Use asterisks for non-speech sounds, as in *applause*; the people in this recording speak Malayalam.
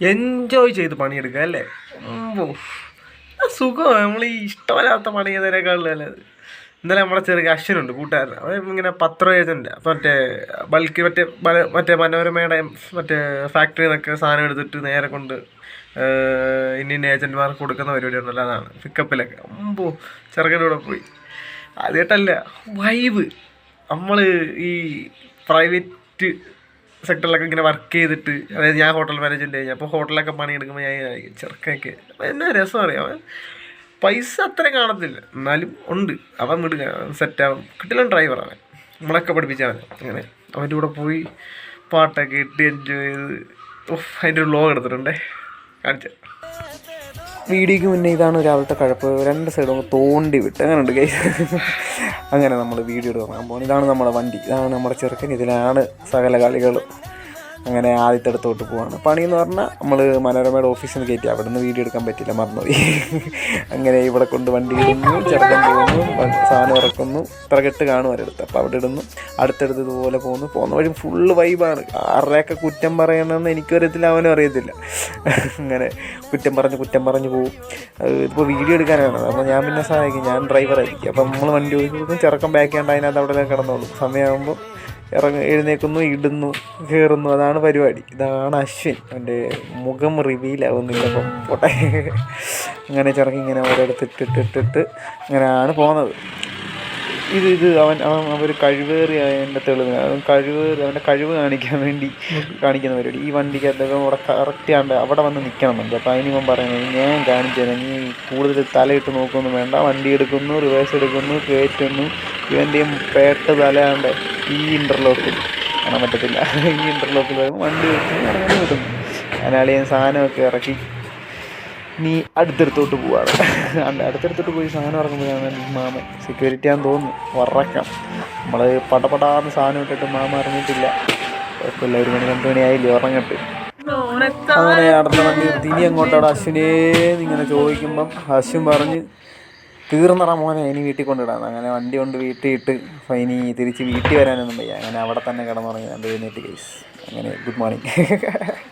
എൻജോയ് ചെയ്ത് പണിയെടുക്കുക അല്ലേ? സുഖം സുഖമാണ് നമ്മൾ ഈ ഇഷ്ടമല്ലാത്ത പണി ചെയ്തതിനേക്കാളും നല്ലത്. ഇന്നലെ നമ്മുടെ ചെറിയ അശ്വനുണ്ട് കൂട്ടുകാരൻ. അവൻ ഇങ്ങനെ പത്രം അപ്പം മറ്റേ ബൾക്ക് മറ്റേ മറ്റേ മനോരമയുടെ മറ്റേ ഫാക്ടറിയിൽ നിന്നൊക്കെ സാധനം എടുത്തിട്ട് നേരെ കൊണ്ട് ഇനി ഇന്ത്യൻ ഏജന്റ്മാർക്ക് കൊടുക്കുന്ന പരിപാടി ഉണ്ടല്ലോ അതാണ് പിക്കപ്പിലൊക്കെ അമ്പോ ചെറുക്കന്റെ കൂടെ പോയി. ആദ്യമായിട്ടല്ല വൈബ് നമ്മൾ ഈ പ്രൈവറ്റ് സെക്ടറിലൊക്കെ ഇങ്ങനെ വർക്ക് ചെയ്തിട്ട് അതായത് ഞാൻ ഹോട്ടൽ മാനേജ്മെന്റ് കഴിഞ്ഞു അപ്പോൾ ഹോട്ടലൊക്കെ പണിയെടുക്കുമ്പോൾ ഞാൻ ചെറുക്കൊക്കെ എന്നെ രസം അറിയാം? പൈസ അത്രയും കാണത്തില്ല. എന്നാലും ഉണ്ട്. അവൻ വിടുക സെറ്റാവും കിട്ടില്ല ഡ്രൈവറാണ് നമ്മളൊക്കെ പഠിപ്പിച്ചവൻ. അങ്ങനെ അവന്റെ കൂടെ പോയി പാട്ടൊക്കെ ഇട്ട് എൻജോയ് ചെയ്ത് അതിന്റെ ഒരു ലോഗ് എടുത്തിട്ടുണ്ടേ. കാണിച്ച വീഡിയോക്ക് മുന്നേ ഇതാണ് രാവിലത്തെ കഴപ്പ്. രണ്ട് സൈഡും തോണ്ടി വിട്ട്. അങ്ങനെ ഉണ്ട് കൈ അങ്ങനെ നമ്മൾ വീഡിയോ എടുക്കാൻ പോകുന്നത് ഇതാണ് നമ്മുടെ വണ്ടി. ഇതാണ് നമ്മുടെ ചെറുക്കൻ. ഇതിലാണ് സകല കളികളും അങ്ങനെ ആദ്യത്തെ അടുത്തോട്ട് പോവാണ്. പണി എന്ന് പറഞ്ഞാൽ നമ്മൾ മനോരമയുടെ ഓഫീസിൽ നിന്ന് കയറ്റി അവിടെ നിന്ന് വീഡിയോ എടുക്കാൻ പറ്റില്ല മറന്നുപോയി. അങ്ങനെ ഇവിടെ കൊണ്ട് വണ്ടി ഇടുന്നു ചെറുക്കൻ പോകുന്നു സാധനം ഇറക്കുന്നു ഇത്ര കെട്ട് കാണും ഒരിടത്ത്. അപ്പോൾ അവിടെ ഇടുന്നു അടുത്തടുത്ത് ഇതുപോലെ പോകുന്നു. പോകുന്ന വഴി ഫുള്ള് വൈബാണ് ആരുടെയൊക്കെ കുറ്റം പറയണമെന്ന് എനിക്കൊരത്തില്ല അവനും അറിയത്തില്ല. അങ്ങനെ കുറ്റം പറഞ്ഞ് കുറ്റം പറഞ്ഞ് പോകും ഇപ്പോൾ വീഡിയോ എടുക്കാനാണ്. അപ്പോൾ ഞാൻ പിന്നെ സഹായിക്കും. ഞാൻ ഡ്രൈവറായിരിക്കും അപ്പോൾ നമ്മൾ വണ്ടി ഓടിക്കും ചെറുക്കം ബാക്ക് ചെയ്യേണ്ട അതിനകത്ത് അവിടെ കിടന്നോളൂ. സമയമാകുമ്പോൾ ഇറങ്ങ എഴുന്നേക്കുന്നു ഇടുന്നു കയറുന്നു അതാണ് പരിപാടി. ഇതാണ് അശ്വിൻ. അവന്റെ മുഖം റിവീൽ ആവുന്നില്ല അപ്പം പോട്ടെ. അങ്ങനെ ചിറങ്ങി ഇങ്ങനെ ഓരോരുത്തർ ഇട്ടിട്ടിട്ടിട്ട് അങ്ങനെയാണ് പോകുന്നത്. ഇത് ഇത് അവൻ അവൻ അവർ കഴിവേറി അതിന്റെ തെളിവ് അവൻ കഴിവേറി അവന്റെ കഴിവ് കാണിക്കാൻ വേണ്ടി കാണിക്കുന്ന പരിപാടി. ഈ വണ്ടിക്കകത്ത് അവിടെ കറക്റ്റ് ആണ്ട് അവിടെ വന്ന് നിൽക്കണം വണ്ടി അപ്പോൾ ഇപ്പം പറയുന്നത് ഞാൻ കാണിച്ചു തരാം നീ കൂടുതൽ തലയിട്ട് നോക്കൊന്നും വേണ്ട. വണ്ടി എടുക്കുന്നു റിവേഴ്സ് എടുക്കുന്നു കയറ്റുന്നു. ഇവന്റെയും പേട്ട തലയാണ്ട് ഈ ഇന്റർലോക്കിൽ കാണാൻ പറ്റത്തില്ല. ഈ ഇന്റർലോക്കിൽ വണ്ടി വെച്ച് ഇറങ്ങി വിടുന്നു അതിനാളി ഞാൻ സാധനമൊക്കെ ഇറക്കി. നീ അടുത്തെടുത്തോട്ട് പോവാണ്. അടുത്തെടുത്തോട്ട് പോയി സാധനം ഇറങ്ങുമ്പോഴാണ് മാമൻ. സെക്യൂരിറ്റി ആണെന്ന് തോന്നുന്നു. വറക്കാം നമ്മൾ പടപടാന്ന് സാധനം ഇട്ടിട്ട് മാമ ഇറങ്ങിയിട്ടില്ല. കുഴപ്പമില്ല ഒരു മണി രണ്ട് മണി ആയില്ലേ ഉറങ്ങട്ട്. അങ്ങനെ അടുത്ത വണ്ടി തിരി ഇനി അങ്ങോട്ടവിടെ അശ്വിനേ ഇങ്ങനെ ചോദിക്കുമ്പം അശ്വിൻ പറഞ്ഞ് തീർന്നറ മോനെ ഇനി വീട്ടിൽ കൊണ്ടിടാം അങ്ങനെ വണ്ടി കൊണ്ട് വീട്ടിൽ ഇട്ട് ഇനി തിരിച്ച് വീട്ടിൽ വരാനൊന്നും വയ്യ. അങ്ങനെ അവിടെ തന്നെ കിടന്നുറങ്ങി. എഴുന്നേറ്റ് കേസ് അങ്ങനെ ഗുഡ് മോർണിംഗ് *laughs*